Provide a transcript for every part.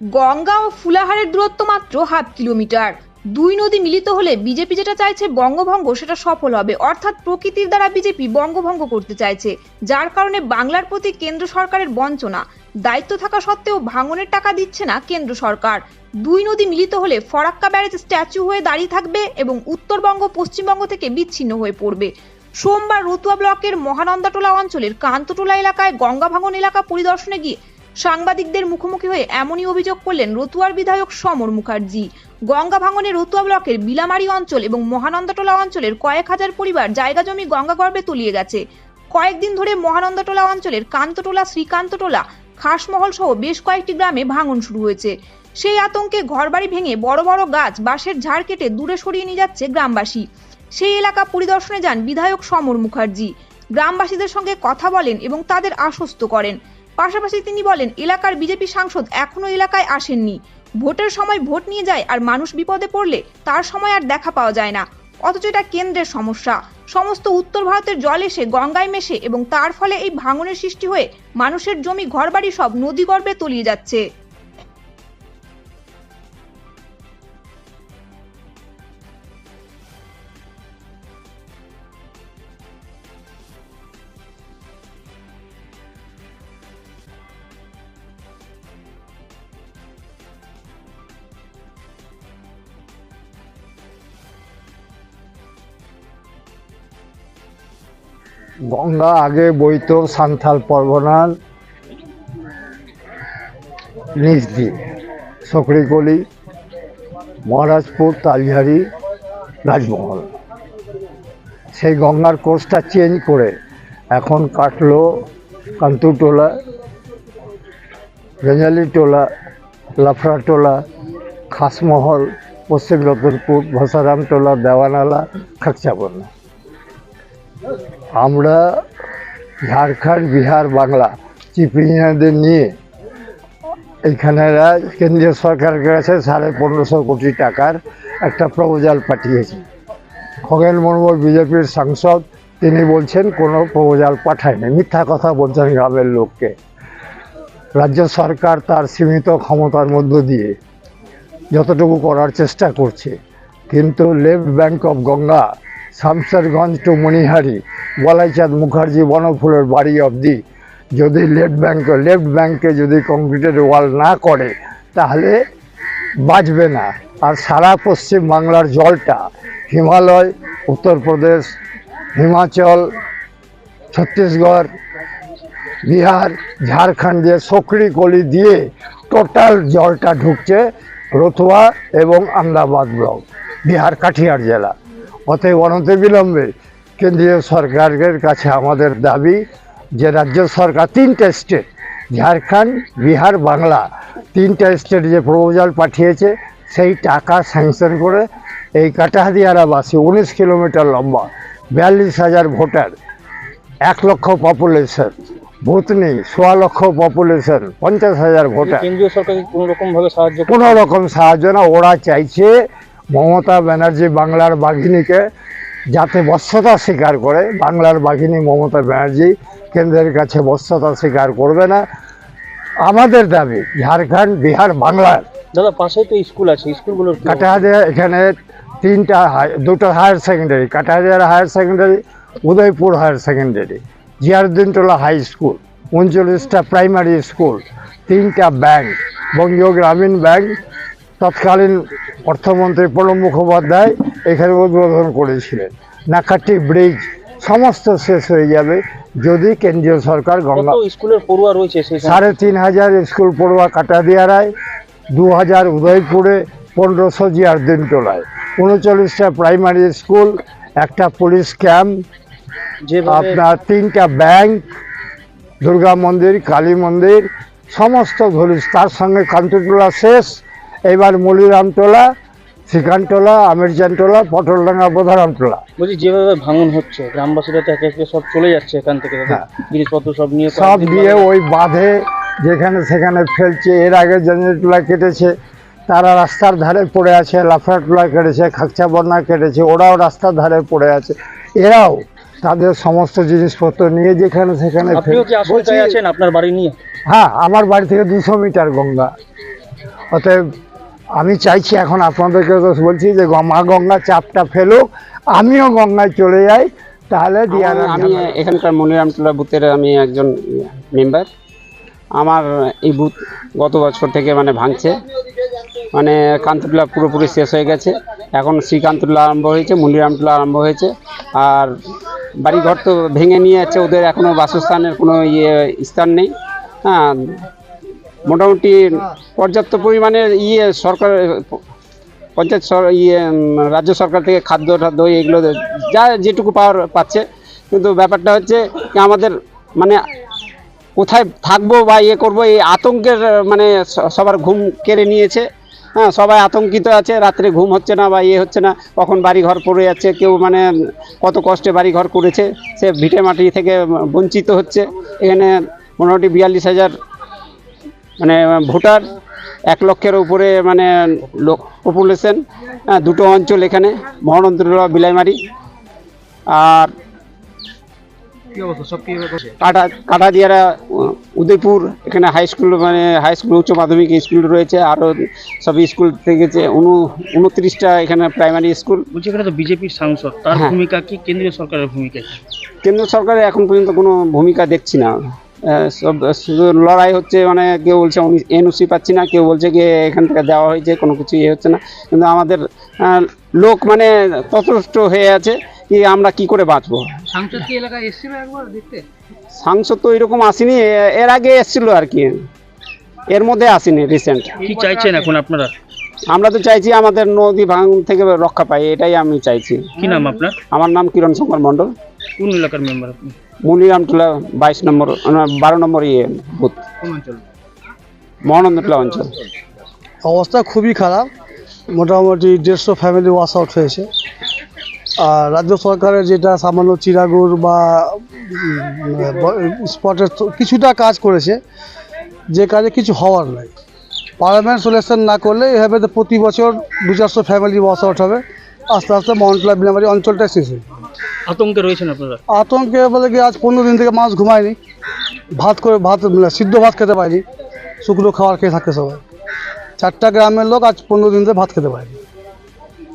গঙ্গা ও ফুলাহারের দূরত্ব মাত্র half kilometre. দুই নদী মিলিত হলে বিজেপি যেটা চাইছে বঙ্গভঙ্গ, সেটা সফল হবে। অর্থাৎ প্রকৃতির দ্বারা বিজেপি বঙ্গভঙ্গ করতে চাইছে, যার কারণে বাংলার প্রতি কেন্দ্র সরকারের বঞ্চনা। দায়িত্ব থাকা সত্ত্বেও ভাঙনের টাকা দিচ্ছে না কেন্দ্র সরকার। দুই নদী মিলিত হলে ফরাক্কা ব্যারেজ স্ট্যাচু হয়ে দাঁড়িয়ে থাকবে এবং উত্তরবঙ্গ, পশ্চিমবঙ্গ থেকে বিচ্ছিন্ন হয়ে পড়বে। সোমবার রতুয়া ব্লকের মহানন্দাটোলা অঞ্চলের কান্তটোলা এলাকায় গঙ্গা ভাঙন এলাকা পরিদর্শনে গিয়ে সাংবাদিকদের মুখোমুখি হয়ে এমনই অভিযোগ করলেন রতুয়ার বিধায়ক সমর মুখার্জি। গঙ্গা ভাঙনে রতুয়া ব্লকের বিলামারি অঞ্চল এবং মহানন্দাটোলা অঞ্চলের কয়েক হাজার পরিবার জায়গা জমি গঙ্গাগর্ভে তলিয়ে গেছে। কয়েকদিন ধরে মহানন্দাটোলা অঞ্চলের কান্তটোলা, শ্রীকান্তটোলা, খাসমহল সহ বেশ কয়েকটি গ্রামে ভাঙন শুরু হয়েছে। সেই আতঙ্কে ঘরবাড়ি ভেঙে বড় বড় গাছ, বাঁশের ঝাড় কেটে দূরে সরিয়ে নিয়ে যাচ্ছে গ্রামবাসী। সেই এলাকা পরিদর্শনে যান বিধায়ক সমর মুখার্জি। গ্রামবাসীদের সঙ্গে কথা বলেন এবং তাদের আশ্বস্ত করেন। পাশাপাশি তিনি বলেন, এলাকার বিজেপি সাংসদ এখনও এলাকায় আসেননি। ভোটের সময় ভোট নিয়ে যায় আর মানুষ বিপদে পড়লে তার সময় আর দেখা পাওয়া যায় না। অথচ এটা কেন্দ্রের সমস্যা। সমস্ত উত্তর ভারতের জল এসে গঙ্গায় মেশে এবং তার ফলে এই ভাঙনের সৃষ্টি হয়ে মানুষের জমি, ঘরবাড়ি সব নদীগর্ভে তলিয়ে যাচ্ছে। গঙ্গা, আগে বইতো সান্থাল পরগনার নিচ দিয়ে সকরিকলি, মহারাজপুর তালঝাড়ি রাজমহল। সেই গঙ্গার কোর্সটা চেঞ্জ করে এখন কাটলো কান্তুটোলা, রেঞ্জালি টোলা, লাফড়া টোলা, খাসমহল, পশ্চিম রতনপুর ভসারাম টোলা, দেওয়ানালা খাকচাবনা আমরা ঝাড়খণ্ড, বিহার, বাংলা চিফ ইঞ্জিনিয়ারদের নিয়ে এইখানে কেন্দ্রীয় সরকারের কাছে সাড়ে পনেরোশো কোটি টাকার একটা প্রপোজাল পাঠিয়েছি। খগেন মুর্মু বিজেপির সাংসদ, তিনি বলছেন, কোনো প্রপোজাল পাঠায়নি। মিথ্যা কথা বলছেন গ্রামের লোককে। রাজ্য সরকার তার সীমিত ক্ষমতার মধ্য দিয়ে যতটুকু করার চেষ্টা করছে, কিন্তু left bank of Ganga Shamsherganj to Manihari, Balaichand Mukherjee, বনফুলের বাড়ি অবধি। যদি লেফট ব্যাঙ্ক লেফট ব্যাঙ্কে যদি কংক্রিটের ওয়াল না করে, তাহলে বাঁচবে না। আর সারা পশ্চিম বাংলার জলটা হিমালয়, উত্তরপ্রদেশ, হিমাচল, ছত্তিশগড়, বিহার, ঝাড়খণ্ড দিয়ে সকরি কলি দিয়ে টোটাল জলটা ঢুকছে রতুয়া এবং আহমেদাবাদ ব্লক বিহার কাঠিয়ার জেলা। অতএব অনতি বিলম্বে কেন্দ্রীয় সরকারের কাছে আমাদের দাবি যে রাজ্য সরকার তিনটে স্টেট ঝাড়খণ্ড বিহার বাংলা তিনটা স্টেট যে প্রপোজাল পাঠিয়েছে সেই টাকা স্যাংশন করে এই কাটাহাদিয়ারাবাসী উনিশ কিলোমিটার লম্বা বিয়াল্লিশ হাজার ভোটার এক লক্ষ পপুলেশন ভূত নেই সোয়া লক্ষ পপুলেশন পঞ্চাশ হাজার ভোটার। কেন্দ্রীয় সরকারকে কোনো রকম ভাবে সাহায্য কোনো রকম সাহায্য না ওরা চাইছে মমতা ব্যানার্জি বাংলার বাঘিনীকে যাতে বশ্যতা স্বীকার করে বাংলার বাঘিনী মমতা ব্যানার্জি কেন্দ্রের কাছে বশ্যতা স্বীকার করবে না। আমাদের দাবি ঝাড়খণ্ড বিহার বাংলার। দাদা পাশেই তো স্কুল আছে স্কুলগুলোর কি এখানে তিনটা হাই- দুটো higher secondary কাটাহাদিয়ার higher secondary Udaypur higher secondary Ziaruddintola high school উনচল্লিশটা primary school তিনটা ব্যাংক বঙ্গীয় গ্রামীণ ব্যাংক তৎকালীন অর্থমন্ত্রী প্রণব মুখোপাধ্যায় এখানে উদ্বোধন করেছিলেন। নাকাটি ব্রিজ সমস্ত শেষ হয়ে যাবে যদি কেন্দ্রীয় সরকার গঙ্গা স্কুলের পড়ুয়া রয়েছে সাড়ে তিন হাজার স্কুল পড়ুয়া কাটাদিয়ারায় দু হাজার উদয়পুরে পনেরোশো জিয়ারদিন টোলায় উনচল্লিশটা প্রাইমারি স্কুল একটা পুলিশ ক্যাম্প আপনার তিনটা ব্যাংক দুর্গা মন্দির কালী মন্দির সমস্ত ধরিস তার সঙ্গে কান্তিটোলা শেষ। এবার মলিরামটোলা শ্রীকান্তলা আমিরজানটোলা পটলডাঙ্গা বোধারামটোলা বলছি যেভাবে ভাঙন হচ্ছে গ্রামবাসীরা তো একে একে সব চলে যাচ্ছে এখান থেকে হ্যাঁ। জিনিসপত্র সব নিয়ে সব দিয়ে ওই বাঁধে যেখানে সেখানে ফেলছে এর আগে জেনারেটুলা কেটেছে তারা রাস্তার ধারে পড়ে আছে লাফড়াটুলা কেটেছে খাকচা বন্যা কেটেছে ওরাও রাস্তার ধারে পড়ে আছে। এরাও তাদের সমস্ত জিনিসপত্র নিয়ে যেখানে সেখানে আছেন আপনার বাড়ি নিয়ে? হ্যাঁ আমার বাড়ি থেকে দুশো মিটার গঙ্গা। অতএব আমি চাইছি এখন আপনাদেরকে তো বলছি যে মা গঙ্গা চাপটা ফেলুক আমিও গঙ্গায় চলে যাই তাহলে দিয়ার আমি এখানকার মনিরামটোলা বুথের আমি একজন মেম্বার। আমার এই বুথ গত বছর থেকে মানে ভাঙছে। মানে কান্তুল্লা পুরোপুরি শেষ হয়ে গেছে। এখন শ্রীকান্তুল্লা আরম্ভ হয়েছে মনিরামটোলা আরম্ভ হয়েছে। আর বাড়িঘর তো ভেঙে নিয়ে যাচ্ছে ওদের এখনও বাসস্থানের কোনো ইয়ে স্থান নেই। হ্যাঁ মোটামুটি পর্যাপ্ত পরিমাণে ইয়ে সরকার, পঞ্চায়েত ইয়ে রাজ্য সরকার থেকে খাদ্য টাদ্য এগুলো যা যেটুকু পাওয়ার পাচ্ছে। কিন্তু ব্যাপারটা হচ্ছে আমাদের মানে কোথায় থাকব বা ইয়ে করব এই আতঙ্কের মানে সবার ঘুম কেড়ে নিয়েছে। হ্যাঁ সবাই আতঙ্কিত আছে, রাত্রে ঘুম হচ্ছে না বা ইয়ে হচ্ছে না, কখন বাড়ি ঘর পড়ে যাচ্ছে, কেউ মানে কত কষ্টে বাড়ি ঘর করেছে, সে ভিটে মাটি থেকে বঞ্চিত হচ্ছে। এখানে মোটামুটি বিয়াল্লিশ হাজার মানে ভোটার এক লক্ষের উপরে মানে লোক পপুলেশন দুটো অঞ্চল এখানে মহানন্দুল্লাহ বিলাইমারি আর কাটা কাটাদিয়ারা উদয়পুর এখানে হাই স্কুল মানে হাই স্কুল উচ্চ মাধ্যমিক স্কুল রয়েছে আরও সব স্কুল থেকে যে উনু উনত্রিশটা এখানে প্রাইমারি স্কুল বলছি এখানে তো বিজেপির সাংসদ তার হ্যাঁ। ভূমিকা কি? কেন্দ্রীয় সরকারের ভূমিকা কেন্দ্র সরকারের এখন পর্যন্ত কোনো ভূমিকা দেখছি না। সব শুধু লড়াই হচ্ছে মানে কেউ বলছে এনওসি পাচ্ছি না কেউ বলছে কি এখান থেকে দেওয়া হয়েছে কোনো কিছু ইয়ে হচ্ছে না। কিন্তু আমাদের লোক মানে ততষ্ট হয়ে আছে কি আমরা কি করে বাঁচবো? সাংসদ কি এলাকায় এসেছিল একবার দেখতে? সাংসদ তো এরকম আসেনি এর আগে এসেছিল আর কি। এর মধ্যে আসেনি রিসেন্ট কি চাইছেন এখন আপনারা? আমরা তো চাইছি আমাদের নদী ভাঙ থেকে রক্ষা পাই এটাই আমি চাইছি। কি নাম আপনার? আমার নাম কিরণ শঙ্কর মণ্ডল। কোন এলাকার মেম্বার আপনি? মনিরামটোলা বাইশ নম্বর বারো নম্বর ইয়ে বুথ। কোন অঞ্চল? মহানন্দটোলা অঞ্চল। অবস্থা খুবই খারাপ। মোটামুটি দেড়শো ফ্যামিলি ওয়াশ আউট হয়েছে। আর রাজ্য সরকারের যেটা সামান্য চিরাগুড় বা স্পটের কিছুটা কাজ করেছে। যে কাজে কিছু হওয়ার নাই। পার্লামেন্ট সলিউশন না করলে এভাবে তো প্রতি বছর দু চারশো ফ্যামিলি ওয়াশ আউট হবে। আস্তে আস্তে মহনটলা বিনামারি অঞ্চলটা শেষ হবে আতঙ্কে রয়েছেন আপনারা? আতঙ্কে বলে কি আজ পনেরো দিন থেকে মাছ ঘুমায়নি। ভাত করে ভাত মানে সিদ্ধ ভাত খেতে পারিনি। শুকনো খাবার খেয়ে থাকে সবাই। চারটা গ্রামের লোক আজ পনেরো দিন ধরে ভাত খেতে পারেনি।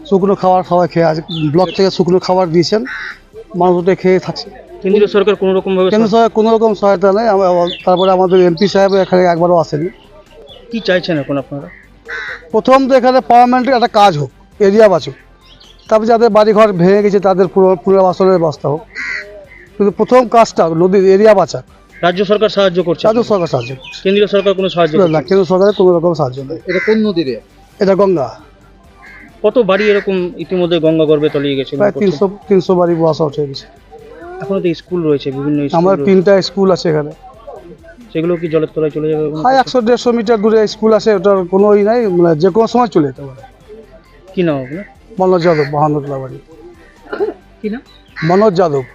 শুকনো খাবার খাওয়া খেয়ে আজ ব্লক থেকে শুকনো খাবার দিয়েছেন। মানুষ ওটা খেয়ে থাকছে। কেন্দ্রীয় সরকার কোনো রকম কেন্দ্র সরকার কোনো রকম সহায়তা নেই। তারপরে আমাদের এমপি সাহেব এখানে একবারও আসেনি। কি চাইছেন এখন আপনারা? প্রথম তো এখানে পার্লামেন্টের একটা কাজ হোক এরিয়া বাঁচুক তারপরে যাদের বাড়িঘর ভেঙে গেছে তাদের পুরো পুনর্বাসনের ব্যবস্থা হোক। কিন্তু প্রথম কাজটা নদীর এরিয়া বাঁচা রাজ্য সরকার সাহায্য করছে? রাজ্য সরকার সাহায্য করছে। কেন্দ্রীয় সরকার কোনো সাহায্য না, না? কেন্দ্র সরকারের কোনো রকম সাহায্য নেই। এটা কোন নদীরে? এটা গঙ্গা। কত বাড়ি এরকম ইতিমধ্যে গঙ্গা গর্ভে তলিয়ে গেছে? প্রায় তিনশো তিনশো বাড়ি বসা উঠে গেছে। এখনও তো স্কুল রয়েছে বিভিন্ন আমার তিনটা স্কুল আছে এখানে। সেগুলো কি জলের তলায় চলে যাবে? প্রায় একশো দেড়শো মিটার দূরে স্কুল আছে ওটার কোনো ই নাই মানে যে কোনো সময় চলে যেতে পারে। কি নাম আপনার? মনোজ যাদব মহানদ বাড়ি মনোজ যাদব।